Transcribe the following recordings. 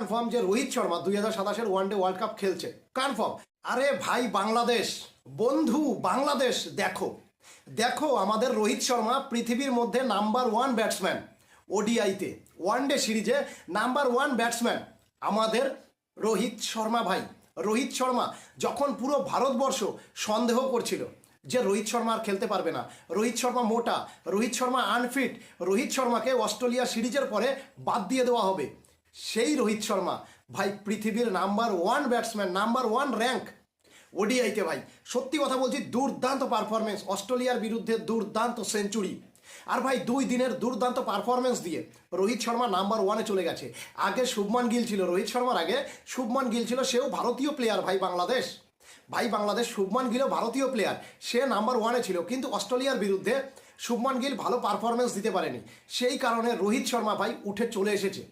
Confirm যে রোহিত শর্মা দুই হাজার সাতাশের ওয়ান ডে ওয়ার্ল্ড কাপ খেলছে। কনফার্ম আরে ভাই, বাংলাদেশ। বন্ধু, বাংলাদেশ, দেখো। দেখো, আমাদের রোহিত শর্মা পৃথিবীর মধ্যে নাম্বার ওয়ান ব্যাটসম্যান ওডিআইতে ওয়ান ডে সিরিজে নাম্বার ওয়ান ব্যাটসম্যান আমাদের রোহিত শর্মা ভাই। রোহিত শর্মা যখন পুরো ভারতবর্ষ সন্দেহ করছিল যে রোহিত শর্মা আর খেলতে পারবে না। রোহিত শর্মা মোটা, রোহিত শর্মা আনফিট রোহিত শর্মাকে অস্ট্রেলিয়া সিরিজের পরে বাদ দিয়ে দেওয়া হবে। সেই রোহিত শর্মা, ভাই পৃথিবীর number one batsman number one rank ওডিআইতে ভাই, সত্যি কথা বলছি, দুর্দান্ত পারফরমেন্স অস্ট্রেলিয়ার বিরুদ্ধে দুর্দান্ত সেঞ্চুরি আর ভাই, দুই দিনের দুর্দান্ত পারফরমেন্স দিয়ে রোহিত শর্মা নাম্বার ওয়ানে চলে গেছে। আগে শুভমান গিল ছিল, রোহিত শর্মার আগে শুভমান গিল ছিল, সেও ভারতীয় প্লেয়ার ভাই বাংলাদেশ। ভাই, বাংলাদেশ শুভমান গিলও ভারতীয় প্লেয়ার সে নাম্বার ওয়ানে ছিল, কিন্তু অস্ট্রেলিয়ার বিরুদ্ধে শুভমান গিল ভালো পারফরমেন্স দিতে পারেনি। সেই কারণে রোহিত শর্মা ভাই উঠে চলে এসেছে।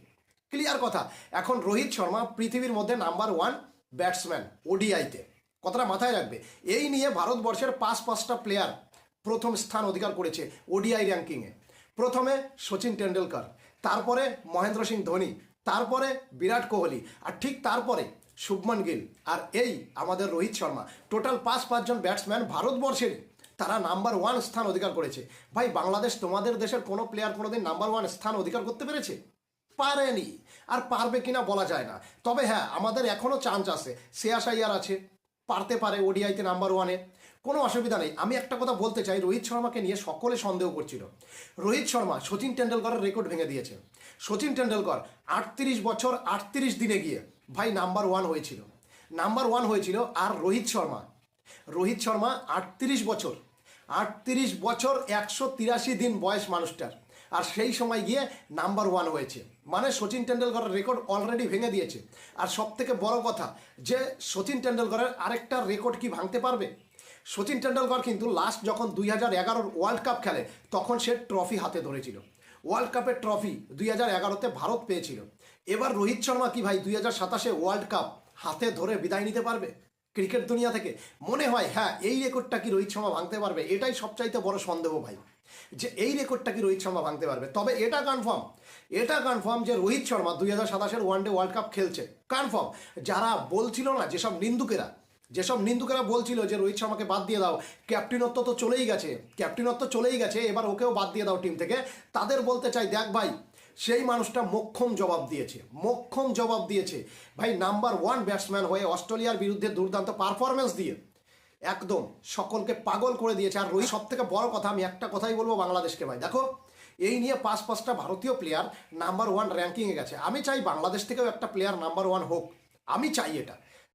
ক্লিয়ার কথা। এখন রোহিত শর্মা পৃথিবীর মধ্যে নাম্বার ওয়ান ব্যাটসম্যান ওডিআইতে। কথাটা মাথায় রাখবে। এই নিয়ে ভারতবর্ষের পাঁচ পাঁচটা প্লেয়ার প্রথম স্থান অধিকার করেছে ওডিআই র্যাঙ্কিংয়ে। প্রথমে সচিন টেন্ডুলকার তারপরে মহেন্দ্র সিং ধোনি, তারপরে বিরাট কোহলি, আর ঠিক তারপরে শুভমান গিল। আর এই আমাদের রোহিত শর্মা। টোটাল পাঁচ পাঁচজন ব্যাটসম্যান ভারতবর্ষেরই। তারা নাম্বার ওয়ান স্থান অধিকার করেছে। ভাই, বাংলাদেশ তোমাদের দেশের কোনো প্লেয়ার কোনোদিন নাম্বার ওয়ান স্থান অধিকার করতে পেরেছে? পারেনি। আর পারবে কিনা বলা যায় না। তবে হ্যাঁ আমাদের এখনও চান্স আছে। শ্রেয়াস আইয়ার আছে। পারতে পারে ওডিআইতে নাম্বার ওয়ানে কোনো অসুবিধা নেই। আমি একটা কথা বলতে চাই, রোহিত শর্মাকে নিয়ে সকলে সন্দেহ করছিল। রোহিত শর্মা সচিন টেন্ডুলকরের রেকর্ড ভেঙে দিয়েছে। সচিন টেন্ডুলকর আটত্রিশ বছর আটত্রিশ দিনে গিয়ে ভাই নাম্বার ওয়ান হয়েছিল। নাম্বার ওয়ান হয়েছিল আর রোহিত শর্মা। রোহিত শর্মা আটত্রিশ বছর আটত্রিশ বছর একশো তিরাশি দিন বয়স মানুষটার। আর সেই সময় গিয়ে নাম্বার ওয়ান হয়েছে। মানে সচিন টেন্ডুলকরের রেকর্ড অলরেডি ভেঙে দিয়েছে। আর সব থেকে বড় কথা, যে সচিন টেন্ডুলকরের আরেকটা রেকর্ড কি ভাঙতে পারবে? সচিন টেন্ডুলকর কিন্তু লাস্ট যখন দুই হাজার ওয়ার্ল্ড কাপ খেলে, তখন সে ট্রফি হাতে ধরেছিল। ওয়ার্ল্ড কাপের ট্রফি দুই হাজার এগারোতে ভারত পেয়েছিল। এবার রোহিত শর্মা কি ভাই, দুই হাজার সাতাশে ওয়ার্ল্ড কাপ হাতে ধরে বিদায় নিতে পারবে? ক্রিকেট দুনিয়া থেকে। মনে হয় হ্যাঁ এই রেকর্ডটা কি রোহিত শর্মা ভাঙতে পারবে? এটাই সবচাইতে বড় সন্দেহ ভাই, যে এই রেকর্ডটা কি রোহিত শর্মা ভাঙতে পারবে? তবে এটা কনফার্ম এটা কনফার্ম যে রোহিত শর্মা দুই হাজার সাতাশের ওয়ানডে ওয়ার্ল্ড কাপ খেলছে। কনফার্ম যারা বলছিল না, যেসব নিন্দুকেরা যেসব নিন্দুকেরা বলছিল যে রোহিত শর্মাকে বাদ দিয়ে দাও, ক্যাপ্টেনত্ব তো চলেই গেছে, ক্যাপ্টেনত্ব চলেই গেছে, এবার ওকেও বাদ দিয়ে দাও টিম থেকে, তাদের বলতে চাই, দেখ ভাই সেই মানুষটা মক্ষম জবাব দিয়েছে, মক্ষম জবাব দিয়েছে। ভাই নাম্বার ওয়ান ব্যাটসম্যান হয়ে অস্ট্রেলিয়ার বিরুদ্ধে দুর্দান্ত পারফরমেন্স দিয়ে একদম সকলকে পাগল করে দিয়েছে। আর রোহিত সব থেকে বড় কথা, আমি একটা কথাই বলব বাংলাদেশকে ভাই। দেখো, এই নিয়ে পাঁচ পাঁচটা ভারতীয় প্লেয়ার নাম্বার ওয়ান র্যাঙ্কিংয়ে গেছে। আমি চাই বাংলাদেশ থেকেও একটা প্লেয়ার নাম্বার ওয়ান হোক। আমি চাই এটা।